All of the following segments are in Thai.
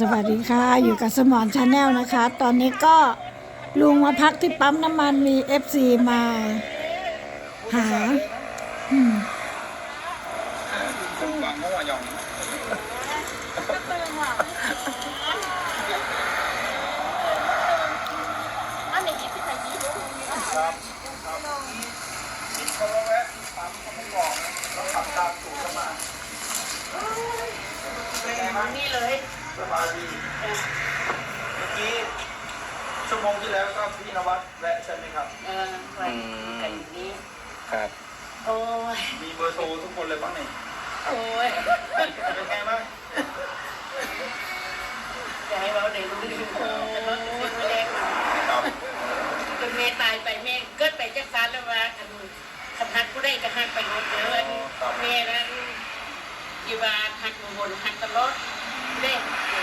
สวัสดีค่ะ อยู่กับสมอนชาแนลนะคะ ตอนนี้ก็ลุงมาพักที่ปั๊มน้ำมันมีเอฟซีมา หา อืมฟังเขาว่าหยอง ครับครับคิดเขาแวะปั๊มเขาไม่บอกแล้วขับตามสูตรมาเป็นไงบ้าง นี่เลย สบายดีเมื่อกี้ ชั่วโมงที่แล้วก็พี่นวัดแวะใช่ไหมครับ เออไว้กันอย่างนี้ ครับ โอ้ย มีเบอร์โทรทุกคนเลยบ้างนี่โอ้ยเป็นไงบ้างอย่าให้เราเด็กรู้ดีโอ้ยรถจะซื้อไม่ได้มาครับจนแม่ตายไปแม่เกิดไปจากสารแล้วว่าคันคันหักผู้ได้ก็หักไปหมดเลยแม่นั้นอยู่บ้านหักอยู่บนหักตลอดเด้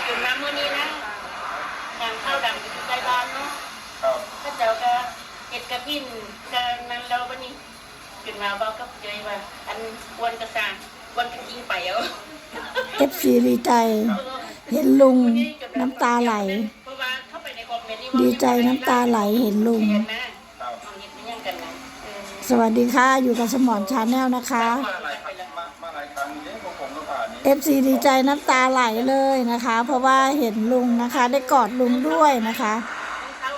จนมาเมื่อนี้นะทางเข้าดำอยู่ใกล้บ้านเนาะครับพระเจ้าก็เห็ดกระพินกันนั้นเราบันนี้ขึ้นมาบอกกับใจว่า อันวันกระสางวันกระทิ้งไปเอาเอฟซีดีใจ เห็นลุงน้ำตาไหล เพราะว่าเข้าไปในคอมเมนต์นี่ดีใจน้ำตาไหลเห็นลุง เห็นนะเอาเห็ดไม่ยังกันนะเออสวัสดีค่ะ อยู่กับสมอนชาแนลนะคะมาหลายครั้ง เอฟซีดีใจน้ำตาไหลเลยนะคะ เพราะว่าเห็นลุงนะคะ ได้กอดลุงด้วยนะคะเขา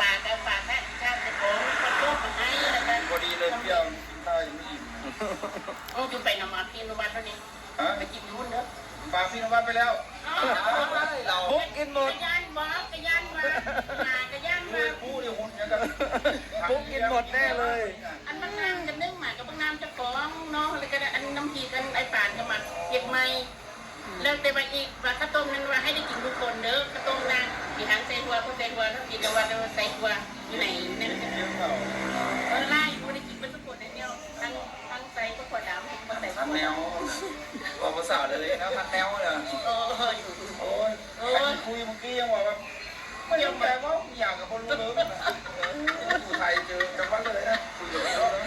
ฝากกันฝากแม่ชาติของคนโลกมาให้แล้วกันพอดีเลยพี่เอากินข้าวยังไม่อิ่มโอ้จุไปนำมาพี่นุวัฒน์แล้วนี่ฮะไปกินยุ่นเนอะฝากพี่นวัดไปแล้วเราพุกกินหมดกระยานบอกกระยานมาหากระยานด้วมายผู้เดียวคนกันปุ๊กกินหมดแน่เลย อันบางน้ำกันนึ่งหมายกับบางน้ำจะฟ้องเนาะแล้วก็อันน้ำพีกันไอ้ป่านก็มา เก็บไม่แล้วแต่ว่าอีกว่าข้าวต้มนั้นว่าให้ได้กินทุกคนเด้อข้าวต้มนะมีทั้งใส่หัวเขาใส่หัวเขากินแล้วว่าเราใส่หัวอยู่ไหนนั่นเยอะเปล่าเออไล่ไม่ได้กินเป็นทุกคนในเดียวทั้งทั้งใส่ก็ขวดดำทั้งใส่ก็ทันขวแนดวบอกภาษาเลยนะทันแนวเลยเอออยู่โอ้ยไอ้คุยเมื่อกี้ยังว่าแบบไม่ยอมแปลว่าอยากกับคนรู้เลยอยู่ไทยเจอกันวันเลยนะคุยกับเขาแล้ว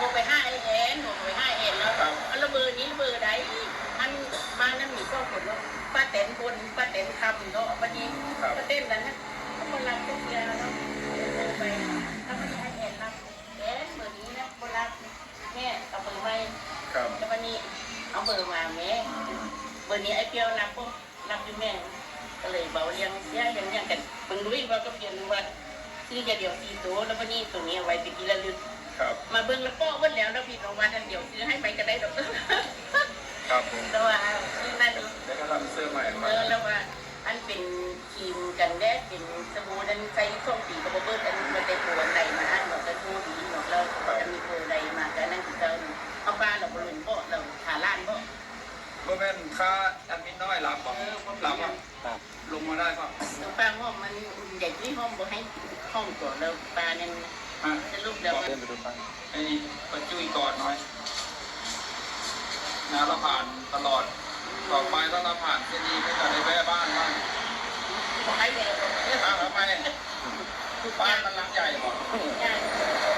ลงไปห้าเอ็นลงไปห้าเอ็นแล้วอันระเบิดนี้ระเบิดใดอัน มานั่นว่าป้าเต็นคนป้าเต็นคำเนาะพอดีป้าเต็นนั้นนะเขามารับพวกเดียวเนาะลงไปถ้าไม่ให้เอ็นรับเอ็นเบอร์นี้นะโบราณแม่เอาเบอร์ไปครับแล้ววันนี้เอาเบอร์มาแม่เบอร์นี้ไอ้เปียวรับปุ๊บรับอยู่แม่ก็เลยเบาเลี้ยงเสียเลี้ยงเลี้ยงกันเพิ่งรู้อีกว่าก็เปลี่ยนว่าซื้อจะเดียวสี่ตัวแล้ววันนี้ตัวนี้ไว้เป็นทีละลึกมาเบิ่งแล้วก็เบิ่งแล้วแล้วพี่รางวัลอันเดียวซื้อให้ไปก็ได้ดอก ครับผมแต่ว่าซื้อนั่นแล้วก็ทำเสื้อใหม่เอมาอแล้วว่าอันเป็นครีมกันแดดเป็นสบู่นั้นใส่ช่องปีก็บ่เบิ่งอันมันได้ตัวใดมาอันเนาะก็ทูดีเนาะแล้วจะมีตัวใดมาก็นั่นคือเจ้าเอาบ้านเราบ่ลืมบ่เราหาร้านบ่เมื่อแม่นค่าแอดมินน้อยรับป่ะรับป่ะลงมาได้ป่ะแล้วป้าห้องมันเด็กที่ห้องบ่ให้ห้องตัวแล้วป้านั่นอะจะลุกแล้วเดินไปดูฟังไอ้ประจุยกอดหน่อย นะเราผ่านตลอดต่อไปถ้าเราผ่านเส้นนี้ก็จะได้แวะบ้านบ้างบ่ให้แล้วอ้าวทำไมบ้านมันหลังใหญ่หรอย่าง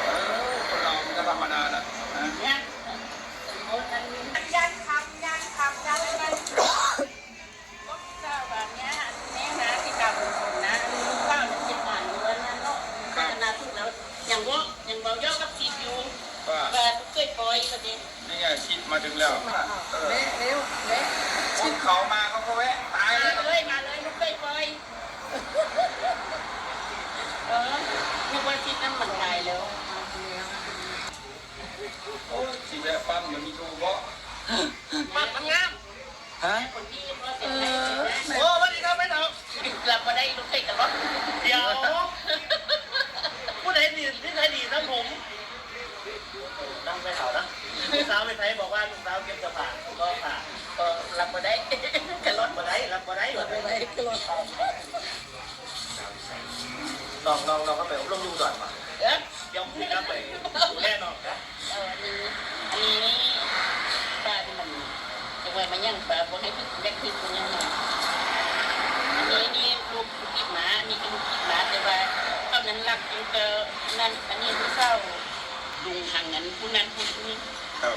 เออคนเรามันก็ธรรมดาแหละนะย่างโอ้อันนี้ย่างทำย่างทำย่างอะไรก็เจ้าแบบเนี้ยแม่นะที่กาบุญคนนะลูกเก้าจิตหวานเงินนั่นเนาะขนาดทุกแล้วอย่างว่าอย่างเบาย่อกับสิบอยู่ว่าแบบเคยปล่อยก็ดีนี่ไง คิดมาถึงแล้วเออเละเร็วเละคนเขามาเขาก็แวะตายมาแล้วเลย มาเลยลูกเคยปล่อยเออนึกว่าทิศนั้นมันตายแล้วโอ้ยสิแวะปั๊มเดี๋ยวมีทูเพราะปั๊บมันงามฮะคนที่เพราะเสร็จแล้วโอ้วันนี้ครับไม่เอากลับมาได้ลูกเคยกับรถเดี๋ยวผู้ใดดีที่ใครดีนะผม ต้องไปเขานะลูกสาวไปไทยบอกว่าลูกสาวเก็บกระผ่าก็ผ่าก็รับมาได้กับรรัถบมาได้รับมาได้รับมาได้กับรถลองลองลองเข้าไปอบรมยูก่อนมาเอ๊ะเดี๋ยวพี่ครับไปดูแน่นอนนะเอออันนี้อันนี้ป้าที่มันจะไว้มายังป้าบอกให้พี่เล็กพี่คนยังมาอันนี้นี่ลูกกิบหมานี่เป็นกิบหมาแต่ว่าตอนนั้นรักจนเจอนั่นอันนี้ผู้เศร้า ลุงทางนั้นผู้นั้นผู้นี้ครับ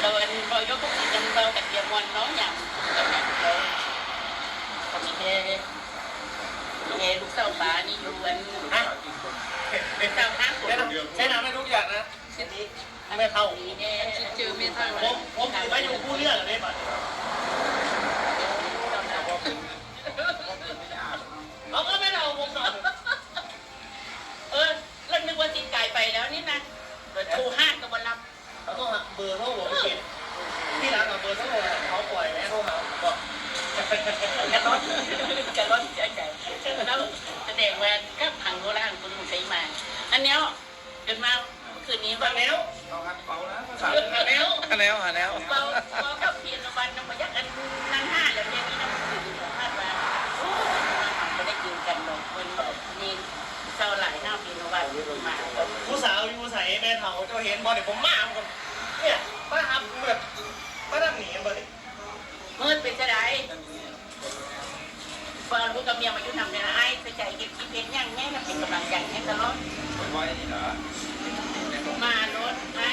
เรนเรายกก็คือกันเราแต่เดียมวันน้องอย่างกันนะเราก็มีแค่ลูกเอลูกเต้าป้านี่อยู่วันฮะเต้าห้าคนใช้น้ำไม่ทุกอย่างนะไม่เท่าเจอไม่เท่าผมผมถือว่าอยู่ผู้เลือกเลยป่ะ อันเนี้ยเดินมาคืนนี้มาว่าแล้วเอาหันเปานะภาษามาแล้วหาแนวหาแนวเบาเบากับเพียนวันนมายักอันนั่งห้าแล้วเนี่ยนี่นะคือสัมภาษณ์ว่าโอ้ไม่ได้กินกันหรอกคนนี่เศร้าหลายหน้าพีนวันมาผู้สาวอยู่ใส่แม่เฒ่าเจ้าเห็นบอลเนี่ยผมมาคนเนี่ยป้าฮับแบบป้าดังหนีกันบ่เนี่ยเมื่อเป็นจะได้เปิดลูกกับเมียมาอยู่ทำเนี่ยไอ้ใจเก็บที่เพชรย่างแง่กับเป็นกำลังใจแง่ตลอด ไว้นี่เหรอมารถไอ้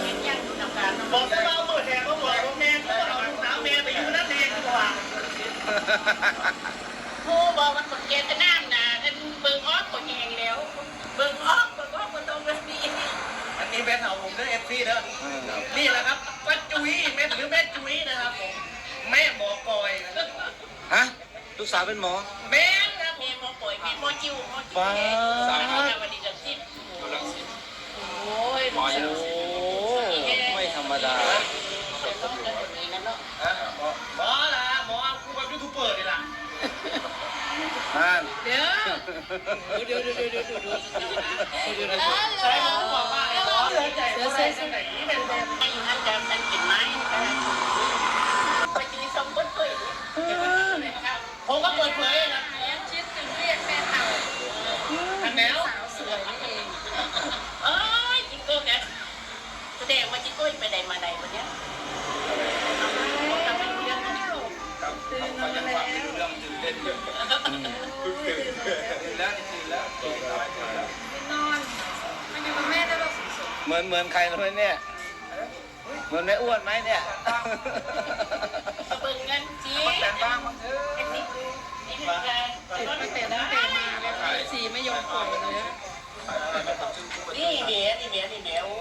เพชรย่างทำการบอกจะมาเอาเปิดแทนเขาบอกว่าแม่ก็เอาลูกสาวแม่ไปอยู่นั่นเองกว่าผู้บอกมันกดเกณฑ์จะน้ำนะท่านเบิ่งออกก็แหงแล้วเบิ่งออกเบิ่งออกมันต้องแบบนี้อันนี้แม่เฒ่าผมเด้อเอฟซีเด้อนี่แหละครับป้าจุ้ยแม่หรือแม่จุ้ยนะครับผมแม่หมอกอยฮะลูกสาวเป็นหมอแม่ ป่วยเมียมอจิ้วมอจิ้วว้าสาววันนี้จะติดโอ้ยโอ้ไม่ธรรมดาต้องกันแบบนี้นะเนาะหมอละหมอกูแบบยูทูบเบอร์นี่ล่ะนั่นเดี๋ยวเดี๋ยวเดี๋ยวเดี๋ยวเดี๋ยวเดี๋ยวเดี๋ยวใช่หมอบอกว่าไอ้หมอเหลือใจเขาได้จังไหนเป็นแบบให้ท่านจำท่านกินไม้ไป มือนเหมือนใครเลยเนี่ยเหมือนแม่อ้วนไหมเนี่ยเบิ่งเงินจีแต่บ้างมันเถอะไอ้นี่คือการๆติดตั้งแต่ตั้งแต่มาแล้วสีไม่ยอมปล่อยเลยอะนี่เมียนี่เมียนี่เมียโอ้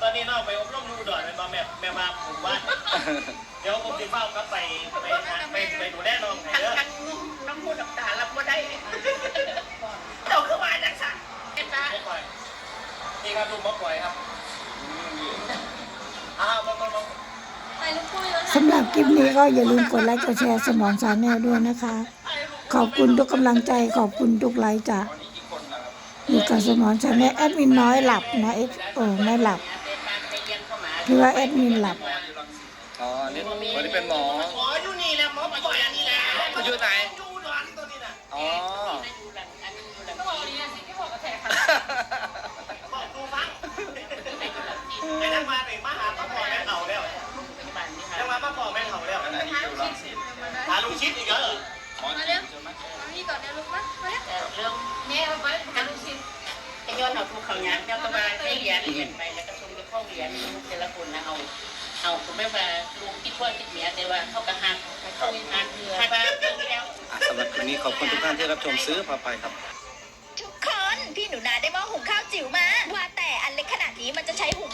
ตอนนี้น้องไปอบรมดูดอนเป็นแม่แม่มาผมว่าเดี๋ยวผมจะเฝ้ากลับไปไปไปไปดูแลน้องให้ทั้งเด้อทั้งน้ำมูดน้ำตารับก็ได้เจ้าขึ้นมาจังสันเห็นปะ มะกอยนี่ครับลุงมะกอยครับอ้าวมามามา ไปลูกปุ้ยแล้วนะ สำหรับค ลิปนี้ก็อย่าลืมกดไลค์กดแชร์สมอนชาแนลด้วยนะคะ ขอบคุณทุกกำลังใจขอบคุณทุกไลค์จ้ะตอนนี้กี่คนแล้วครับอยู่กับสมอนชาแนลแอดมินน้อยหลับนะเอฟโอ้ไม่หลับพี่ว่าแอดมินหลับอ๋อนี่คนนี้เป็นหมอหมออยู่นี่แหละหมอปล่อยอันนี้แหละอยู่ไหนอยู่ดอนตัวนี้น่ะอ๋อ หาลุงชิดอีกเหรอหมอจีนใช่ไหมมานี่ก่อนเดี๋ยวลูกนะมาเนี่ยเรื่องแม่เอาไปหาลูกชิ้นไอ้ย้อนเอาภูเขาหยางเจ้าก็มาให้เหรียญเหรียญไปแล้วก็ชมกับข้องเหรียญแต่ละคนนะเอาเอาคุณแม่ว่าลูกคิดว่าคิดเมียแต่ว่าเขากระหักคุยหักเรือหักเรือแล้วอะสำหรับคลิปนี้ขอบคุณทุกท่านที่รับชมซื้อพาไปครับ ทุกคน พี่หนูนาได้หม้อหุงข้าวจิ๋วมา ว่าแต่อันเล็กขนาดนี้มันจะใช้หุง